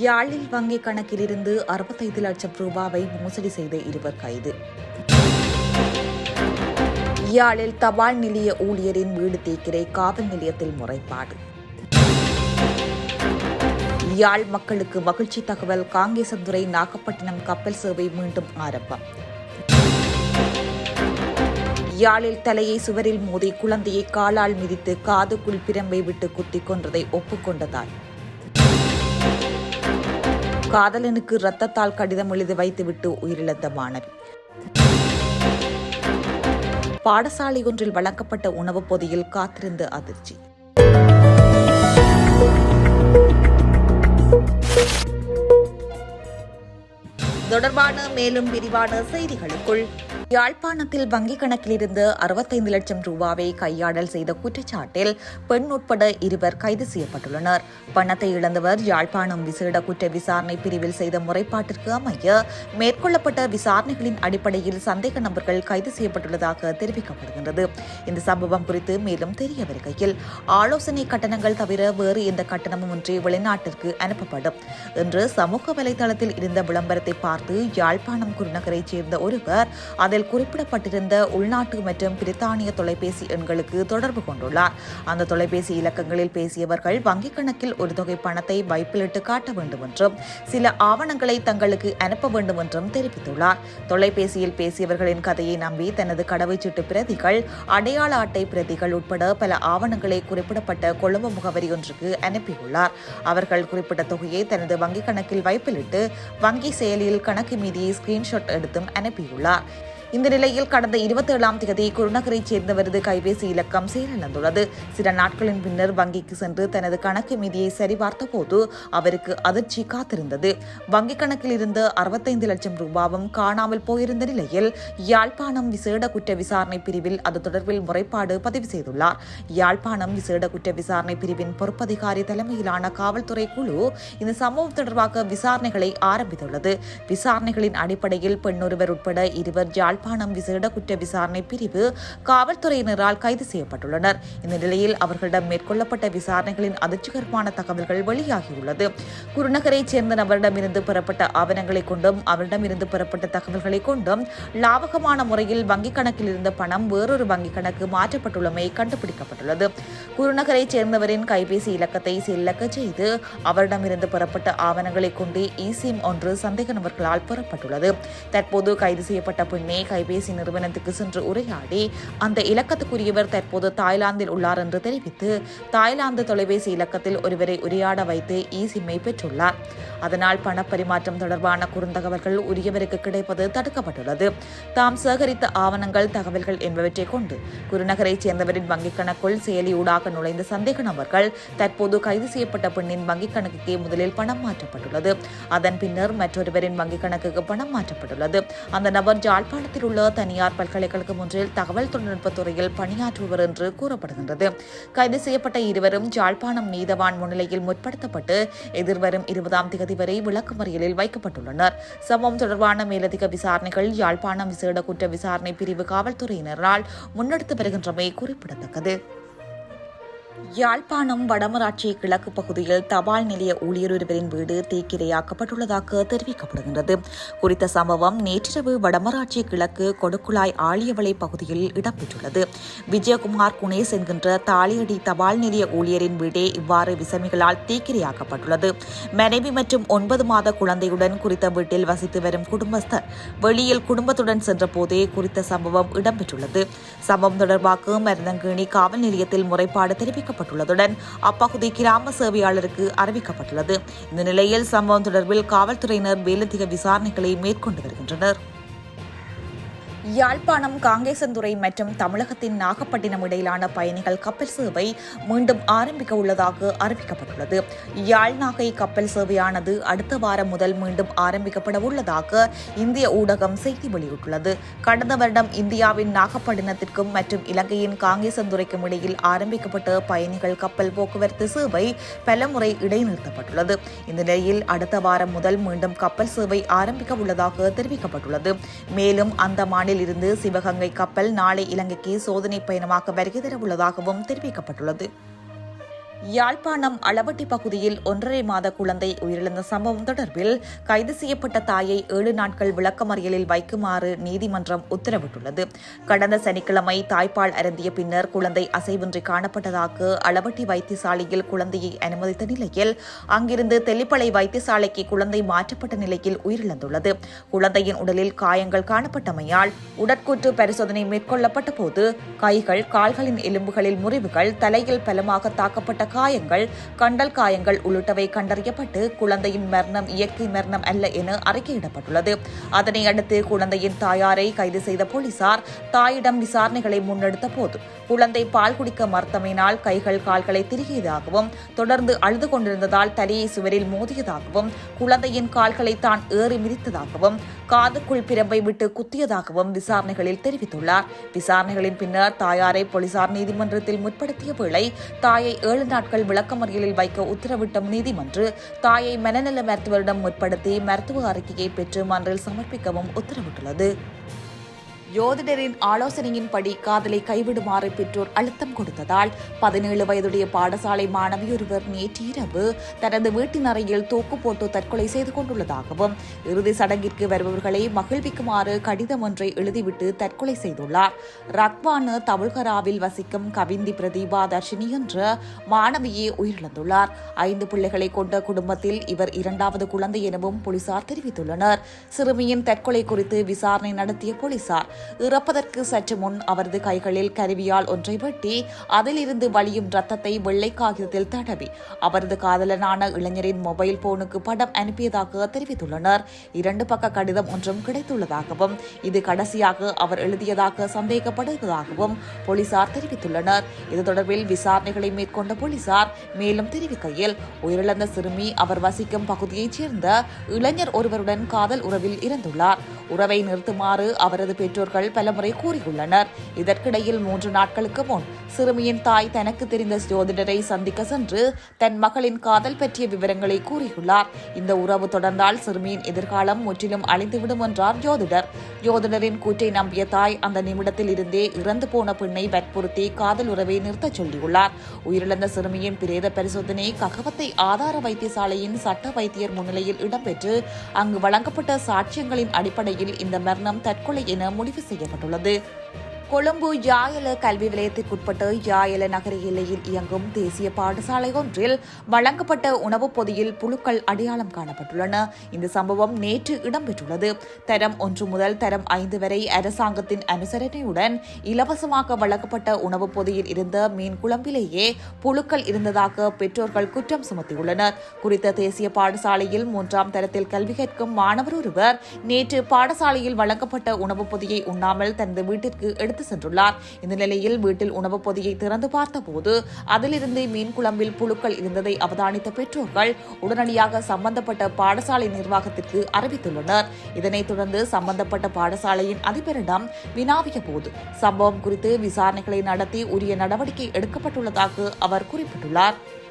யாழில் வங்கி கணக்கிலிருந்து அறுபத்தைந்து லட்சம் ரூபாவை மோசடி செய்த இருவர் கைது. யாழில் தபால் நிலைய ஊழியரின் வீடு தீக்கிரை காவல் நிலையத்தில் முறைப்பாடு. யாழ் மக்களுக்கு மகிழ்ச்சி தகவல் காங்கேசந்துறை நாகப்பட்டினம் கப்பல் சேவை மீண்டும் ஆரம்பம். யாழில் தலையை சுவரில் மோதி குழந்தையை காலால் மிதித்து காதுக்குள் பிரம்பை விட்டு குத்திக் கொன்றதை ஒப்புக்கொண்டதால் காதலனுக்கு ரத்தத்தால் கடிதம் எழுதி வைத்துவிட்டு உயிரிழந்த மாணவி பாடசாலை ஒன்றில் வழங்கப்பட்ட உணவுப் பொதியில் காத்திருந்த அதிர்ச்சி. தொடர்பான மேலும் விரிவான செய்திகளுக்குள் யாழ்ப்பாணத்தில் வங்கிக் கணக்கிலிருந்து அறுபத்தைந்து லட்சம் ரூபாவை கையாடல் செய்த குற்றச்சாட்டில் பெண் உட்பட இருவர் கைது செய்யப்பட்டுள்ளனர். பணத்தை இழந்தவர் யாழ்ப்பாணம் விசேட குற்ற விசாரணை பிரிவில் செய்த முறைப்பாட்டிற்கு அமைய மேற்கொள்ளப்பட்ட விசாரணைகளின் அடிப்படையில் சந்தேக நபர்கள் கைது செய்யப்பட்டுள்ளதாக தெரிவிக்கப்படுகின்றது. இந்த சம்பவம் குறித்து மேலும் தெரிய வருகையில் ஆலோசனை கட்டணங்கள் தவிர வேறு எந்த கட்டணமும் ஒன்றி வெளிநாட்டிற்கு அனுப்பப்படும். என்று சமூக வலைதளத்தில் இருந்த விளம்பரத்தை பார்த்து யாழ்ப்பாணம் குருநகரைச் சேர்ந்த ஒருவர் அதில் குறிப்பிடப்பட்டிருந்த உள்நாட்டு மற்றும் பிரித்தானிய தொலைபேசி எண்களுக்கு தொடர்பு கொண்டுள்ளார். அந்த தொலைபேசி இலக்கங்களில் பேசியவர்கள் வங்கிக் கணக்கில் ஒரு தொகை பணத்தை வைப்பிலிட்டு காட்ட வேண்டும் என்றும் சில ஆவணங்களை தங்களுக்கு அனுப்ப வேண்டும் என்றும் தெரிவித்துள்ளார். தொலைபேசியில் பேசியவர்களின் கதையை நம்பி தனது கடவுச்சீட்டு பிரதிகள் அடையாள அட்டை பிரதிகள் உட்பட பல ஆவணங்களை குறிப்பிடப்பட்ட கொழும்பு முகவரி ஒன்றுக்கு அனுப்பியுள்ளார். அவர்கள் குறிப்பிட்ட தொகையை தனது வங்கிக் கணக்கில் வைப்பிலிட்டு வங்கி செயலியில் கணக்கு மீதியை ஸ்கிரீன்ஷாட் எடுத்தும் அனுப்பியுள்ளார். இந்த நிலையில் கடந்த இருபத்தி ஏழாம் தேதி குருநகரைச் சேர்ந்தவரது கைபேசி இலக்கம் செயலிழந்துள்ளது. சில நாட்களின் பின்னர் வங்கிக்கு சென்று தனது கணக்கு மீதியை சரிபார்த்த போது அவருக்கு அதிர்ச்சி காத்திருந்தது. வங்கிக் கணக்கில் இருந்த அறுபத்தைந்து லட்சம் ரூபாவும் காணாமல் போயிருந்த நிலையில் யாழ்ப்பாணம் விசேட குற்ற விசாரணை பிரிவில் அது தொடர்பில் முறைப்பாடு பதிவு செய்துள்ளார். யாழ்ப்பாணம் விசேட குற்ற விசாரணை பிரிவின் பொறுப்பதிகாரி தலைமையிலான காவல்துறை குழு இந்த சம்பவம் தொடர்பாக விசாரணைகளை ஆரம்பித்துள்ளது. விசாரணைகளின் அடிப்படையில் பெண்ணொருவர் உட்பட இருவர் யாழ்ப்பாணம் விசேட குற்ற விசாரணை பிரிவு காவல்துறையினரால் கைது செய்யப்பட்டுள்ளனர். இந்த நிலையில் அவர்களிடம் மேற்கொள்ளப்பட்ட விசாரணைகளின் அதிர்ச்சிகரமான தகவல்கள் வெளியாகியுள்ளது. குருநகரைச் சேர்ந்த நபரிடமிருந்து பெறப்பட்ட ஆவணங்களை கொண்டும் அவரிடமிருந்து பெறப்பட்ட தகவல்களை கொண்டும் லாபகமான முறையில் வங்கிக் கணக்கில் இருந்த பணம் வேறொரு வங்கிக் கணக்கு மாற்றப்பட்டுள்ளமை கண்டுபிடிக்கப்பட்டுள்ளது. குருநகரைச் சேர்ந்தவரின் கைபேசி இலக்கத்தை செல்லக்க செய்து அவரிடமிருந்து பெறப்பட்ட ஆவணங்களை கொண்டு இசிம் ஒன்று சந்தேக நபர்களால் பெறப்பட்டுள்ளது. தற்போது கைது செய்யப்பட்ட பெண்ணை கைபேசி நிறுவனத்துக்கு சென்று உரையாடி அந்த இலக்கத்துக்குரியவர் தற்போது தாய்லாந்தில் உள்ளார் என்று தெரிவித்து தாய்லாந்து தொலைபேசி இலக்கத்தில் ஒருவரை உரையாட வைத்து இ சிம்மை பெற்றுள்ளார். அதனால் பணப்பரிமாற்றம் தொடர்பான குறுந்தகவல்கள் உரியவருக்கு கிடைப்பது தடுக்கப்பட்டுள்ளது. தாம் சேகரித்த ஆவணங்கள் தகவல்கள் என்பவற்றை கொண்டு குருநகரைச் சேர்ந்தவரின் வங்கிக் கணக்குள் செயலியூடாக நுழைந்த சந்தேக நபர்கள் தற்போது கைது செய்யப்பட்ட பெண்ணின் வங்கிக் கணக்குக்கே முதலில் பணம் மாற்றப்பட்டுள்ளது. அதன் பின்னர் மற்றொருவரின் வங்கிக் கணக்குக்கு பணம் மாற்றப்பட்டுள்ளது. அந்த நபர் ஜாழ்ப்பாணத்தில் உள்ள தனியார் பல்கலைக்கழகம் ஒன்றில் தகவல் தொழில்நுட்ப துறையில் பணியாற்றுவர் என்று கூறப்படுகின்றது. கைது செய்யப்பட்ட இருவரும் ஜாழ்ப்பாணம் நீதவான் முன்னிலையில் முற்படுத்தப்பட்டு எதிர்வரும் இருபதாம் தேதி வரை விளக்குமறியலில் வைக்கப்பட்டுள்ளனர். சம்பவம் தொடர்பான மேலதிக விசாரணைகள் யாழ்ப்பாணம் விசேட குற்ற விசாரணை பிரிவு காவல்துறையினரால் முன்னெடுத்து வருகின்றமை குறிப்பிடத்தக்கது. யாழ்ப்பாணம் வடமராட்சி கிழக்கு பகுதியில் தபால் நிலைய ஊழியர் ஒருவரின் வீடு தீக்கிரையாக்கப்பட்டுள்ளதாக தெரிவிக்கப்படுகின்றது. குறித்த சம்பவம் நேற்றிரவு வடமராட்சி கிழக்கு கொடுக்குழாய் ஆழியவளை பகுதியில் இடம்பெற்றுள்ளது. விஜயகுமார் குணேஸ் என்கின்ற தாலியடி தபால் நிலைய ஊழியரின் வீடே இவ்வாறு விசமிகளால் தீக்கிரையாக்கப்பட்டுள்ளது. மனைவி மற்றும் ஒன்பது மாத குழந்தையுடன் குறித்த வீட்டில் வசித்து வரும் குடும்பஸ்தர் வெளியில் குடும்பத்துடன் சென்றபோதே குறித்த சம்பவம் இடம்பெற்றுள்ளது. சம்பவம் தொடர்பாக மருதங்கேணி காவல் நிலையத்தில் முறைப்பாடு அறிவிக்கப்பட்டுள்ளதுடன் அப்பகுதி கிராம சேவையாளருக்கு அறிவிக்கப்பட்டுள்ளது. இந்த நிலையில் சம்பவம் தொடர்பில் காவல்துறையினர் மேலதிக விசாரணைகளை மேற்கொண்டு வருகின்றனர். யாழ்ப்பாணம் காங்கேசந்துறை மற்றும் தமிழகத்தின் நாகப்பட்டினம் இடையிலான பயணிகள் கப்பல் சேவை மீண்டும் ஆரம்பிக்க உள்ளதாக அறிவிக்கப்பட்டுள்ளது. யாழ் நாகை கப்பல் சேவையானது அடுத்த வாரம் முதல் மீண்டும் ஆரம்பிக்கப்பட உள்ளதாக இந்திய ஊடகம் செய்தி வெளியிட்டுள்ளது. கடந்த வருடம் இந்தியாவின் நாகப்பட்டினத்திற்கும் மற்றும் இலங்கையின் காங்கேசந்துறைக்கும் இடையில் ஆரம்பிக்கப்பட்ட பயணிகள் கப்பல் போக்குவரத்து சேவை பலமுறை இடைநிறுத்தப்பட்டுள்ளது. இந்த நிலையில் அடுத்த வாரம் முதல் மீண்டும் கப்பல் சேவை ஆரம்பிக்க உள்ளதாக தெரிவிக்கப்பட்டுள்ளது. மேலும் இருந்து சிவகங்கை கப்பல் நாளை இலங்கைக்கு சோதனை பயணமாக வருகை தர உள்ளதாகவும் தெரிவிக்கப்பட்டுள்ளது. யாழ்ப்பாணம் அளவட்டி பகுதியில் ஒன்றரை மாத குழந்தை உயிரிழந்த சம்பவம் தொடர்பில் கைது செய்யப்பட்ட தாயை ஏழு நாட்கள் விளக்கமறியலில் வைக்குமாறு நீதிமன்றம் உத்தரவிட்டுள்ளது. கடந்த சனிக்கிழமை தாய்ப்பால் அருந்திய பின்னர் குழந்தை அசைவின்றி காணப்பட்டதாக அளவட்டி வைத்தியசாலையில் குழந்தையை அனுமதித்த நிலையில் அங்கிருந்து தெல்லிப்பளை வைத்தியசாலைக்கு குழந்தை மாற்றப்பட்ட நிலையில் உயிரிழந்துள்ளது. குழந்தையின் உடலில் காயங்கள் காணப்பட்டமையால் உடற்கூற்று பரிசோதனை மேற்கொள்ளப்பட்ட போது கைகள் கால்களின் எலும்புகளில் முறிவுகள் தலையில் பலமாக தாக்கப்பட்ட காயங்கள் கண்டல் காயங்கள் உள்ளிட்டவை கண்டறியப்பட்டு குழந்தையின் மரணம் இயற்கை மரணம் அல்ல என அறிக்கையிடப்பட்டுள்ளது. அதனை அடுத்து குழந்தையின் தாயாரை கைது செய்த போலீசார் தாயிடம் விசாரணைகளை முன்னெடுத்த போது குழந்தை பால் குடிக்க மறுத்தமையினால் கைகள் கால்களை திருகியதாகவும் தொடர்ந்து அழுது கொண்டிருந்ததால் தலையை சுவரில் மோதியதாகவும் குழந்தையின் கால்களை தான் ஏறி மிதித்ததாகவும் காதுக்குள் பிரம்பை விட்டு குத்தியதாகவும் விசாரணைகளில் தெரிவித்துள்ளார். விசாரணைகளின் பின்னர் தாயாரை போலீசார் நீதிமன்றத்தில் முற்படுத்திய வேளை தாயை ஏழு நாட்கள் விளக்கமறியலில் வைக்க உத்தரவிட்ட நீதிமன்று தாயை மனநல மருத்துவரிடம் முற்படுத்தி மருத்துவ அறிக்கையை பெற்று மன்றில் சமர்ப்பிக்கவும் உத்தரவிட்டுள்ளது. யோதிடரின் ஆலோசனையின்படி காதலை கைவிடுமாறு பெற்றோர் அழுத்தம் கொடுத்ததால் பதினேழு வயதுடைய பாடசாலை மாணவி ஒருவர் நேற்று இரவு தனது வீட்டின் அறையில் தூக்கு போட்டு தற்கொலை செய்து கொண்டுள்ளதாகவும் இறுதி சடங்கிற்கு வருபவர்களை மகிழ்விக்குமாறு கடிதம் ஒன்றை எழுதிவிட்டு தற்கொலை செய்துள்ளார். ரக்வானு தமிழ்கராவில் வசிக்கும் கவிந்தி பிரதீபா தர்ஷினி என்ற மாணவியே உயிரிழந்துள்ளார். ஐந்து பிள்ளைகளை கொண்ட குடும்பத்தில் இவர் இரண்டாவது குழந்தை எனவும் போலீசார் தெரிவித்துள்ளனர். சிறுமியின் தற்கொலை குறித்து விசாரணை நடத்திய போலீசார் இறப்பதற்கு சற்று முன் அவரது கைகளில் கருவியால் ஒன்றை வெட்டி அதிலிருந்து வழியும் ரத்தத்தை வெள்ளை காகிதத்தில் தடவி அவரது காதலனான இளைஞரின் மொபைல் போனுக்கு படம் அனுப்பியதாக தெரிவித்துள்ளனர். இரண்டு பக்க கடிதம் ஒன்றும் கிடைத்துள்ளதாகவும் இது கடைசியாக அவர் எழுதியதாக சந்தேகப்படுவதாகவும் போலீசார் தெரிவித்துள்ளனர். இது தொடர்பில் விசாரணைகளை மேற்கொண்ட போலீசார் மேலும் தெரிவிக்கையில் உயிரிழந்த சிறுமி அவர் வசிக்கும் பகுதியைச் சேர்ந்த இளைஞர் ஒருவருடன் காதல் உறவில் இருந்துள்ளார் உறவை நிறுத்துமாறு அவரது பெற்றோர் பெற்றோர்கள் பலமுறை கூறியுள்ளனர். இதற்கிடையில் மூன்று நாட்களுக்கு முன் சிறுமியின் தாய் தனக்கு தெரிந்த ஜோதிடரை சந்திக்க சென்று தன் மகளின் காதல் பற்றிய விவரங்களை கூறியுள்ளார். இந்த உறவு தொடர்ந்தால் சிறுமியின் எதிர்காலம் முற்றிலும் அழிந்துவிடும் என்றார் ஜோதிடர். ஜோதிடரின் கூற்றை நம்பிய தாய் அந்த நிமிடத்தில் இருந்தே இறந்து போன பெண்ணை வற்புறுத்தி காதல் உறவை நிறுத்தச் சொல்லியுள்ளார். உயிரிழந்த சிறுமியின் பிரேத பரிசோதனை ககவத்தை ஆதார வைத்தியசாலையின் சட்ட வைத்தியர் முன்னிலையில் இடம்பெற்று அங்கு வழங்கப்பட்ட சாட்சியங்களின் அடிப்படையில் இந்த மரணம் தற்கொலை என முடிவு செய்யப்பட்டுள்ளது. கொழும்பு யாயல கல்வி நிலையத்திற்குட்பட்ட யாயல நகர எல்லையில் இயங்கும் தேசிய பாடசாலை ஒன்றில் வழங்கப்பட்ட உணவுப் பொதியில் புழுக்கள் அடையாளம் காணப்பட்டுள்ளன. இந்த சம்பவம் நேற்று இடம்பெற்றுள்ளது. தரம் ஒன்று முதல் தரம் ஐந்து வரை அரசாங்கத்தின் அனுசரணையுடன் இலவசமாக வழங்கப்பட்ட உணவுப் பொதியில் இருந்த மீன் குழம்பிலேயே புழுக்கள் இருந்ததாக பெற்றோர்கள் குற்றம் சுமத்தியுள்ளனர். குறித்த தேசிய பாடசாலையில் மூன்றாம் தரத்தில் கல்வி கற்கும் மாணவர் ஒருவர் நேற்று பாடசாலையில் வழங்கப்பட்ட உணவுப் பொதியை உண்ணாமல் தனது வீட்டிற்கு எடுத்து எடுத்து சென்றுள்ளார். இந்த நிலையில் வீட்டில் உணவுப் பொதியை திறந்து பார்த்தபோது அதிலிருந்து மீன் குழம்பில் புழுக்கள் இருந்ததை அவதானித்த பெற்றோர்கள் உடனடியாக சம்பந்தப்பட்ட பாடசாலை நிர்வாகத்திற்கு அறிவித்துள்ளனர். இதனைத் தொடர்ந்து சம்பந்தப்பட்ட பாடசாலையின் அதிபரிடம் வினாவிய போது சம்பவம் குறித்து விசாரணைகளை நடத்தி உரிய நடவடிக்கை எடுக்கப்பட்டுள்ளதாக அவர் குறிப்பிட்டுள்ளார்.